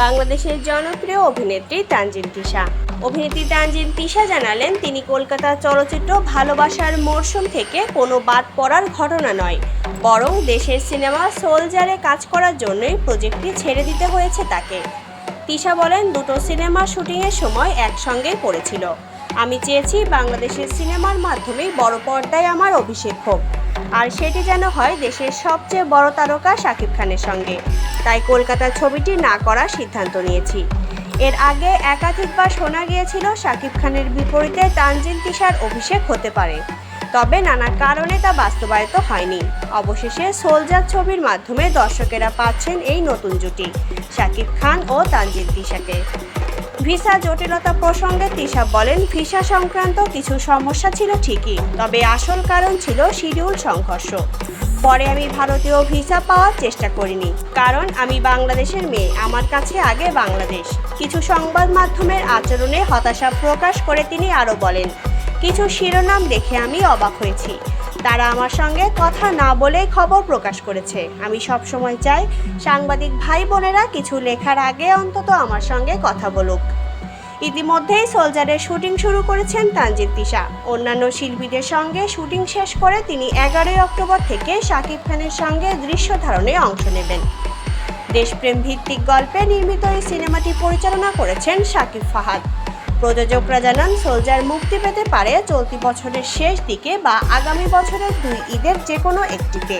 বাংলাদেশের জনপ্রিয় অভিনেত্রী তানজিন তিশা। অভিনেত্রী তানজিন তিশা জানালেন, তিনি কলকাতা চলচ্চিত্র ভালোবাসার মরশুম থেকে কোনো বাদ পড়ার ঘটনা নয়। বরং দেশের সিনেমা সোলজারে কাজ করার জন্যই প্রজেক্টটি ছেড়ে দিতে হয়েছে তাকে। তিশা বলেন, দুটো সিনেমা শুটিংয়ের সময় একসঙ্গেই পড়েছিল। আমি চেয়েছি বাংলাদেশের সিনেমার মাধ্যমেই বড় পর্দায় আমার অভিষেক হোক। আর সেটি যেন হয় দেশের সবচেয়ে বড় তারকা শাকিব খানের সঙ্গে। তাই কলকাতার ছবিটি না করার সিদ্ধান্ত নিয়েছি। এর আগে একাধিকবার শোনা গিয়েছিল শাকিব খানের বিপরীতে তানজিন তিশার অভিষেক হতে পারে। তবে নানা কারণে তা বাস্তবায়িত হয়নি। অবশেষে সোলজার ছবির মাধ্যমে দর্শকেরা পাচ্ছেন এই নতুন জুটি, শাকিব খান ও তানজিন তিশাকে। ভিসা জটিলতা প্রসঙ্গে তিশা বলেন, ভিসা সংক্রান্ত কিছু সমস্যা ছিল ঠিকই, তবে আসল কারণ ছিল শিডিউল সংঘর্ষ। পরে আমি ভারতীয় ভিসা পাওয়ার চেষ্টা করিনি, কারণ আমি বাংলাদেশের মেয়ে, আমার কাছে আগে বাংলাদেশ। কিছু সংবাদ মাধ্যমের আচরণে হতাশা প্রকাশ করে তিনি আরও বলেন, কিছু শিরোনাম দেখে আমি অবাক হয়েছি। তারা আমার সঙ্গে কথা না বলেই খবর প্রকাশ করেছে। আমি সবসময় চাই সাংবাদিক ভাই বোনেরা কিছু লেখার আগে অন্তত আমার সঙ্গে কথা বলুক। ইতিমধ্যেই সোলজারের শুটিং শুরু করেছেন তানজিদ তিশা। অন্যান্য শিল্পীদের সঙ্গে শুটিং শেষ করে তিনি এগারোই অক্টোবর থেকে শাকিব খানের সঙ্গে দৃশ্য ধারণে অংশ নেবেন। দেশপ্রেম ভিত্তিক গল্পে নির্মিত এই সিনেমাটি পরিচালনা করেছেন শাকিব ফাহাদ। প্রযোজকরা জানান, সোলজার মুক্তি পেতে পারে চলতি বছরের শেষ দিকে বা আগামী বছরের দুই ঈদের যে কোনো একটিতে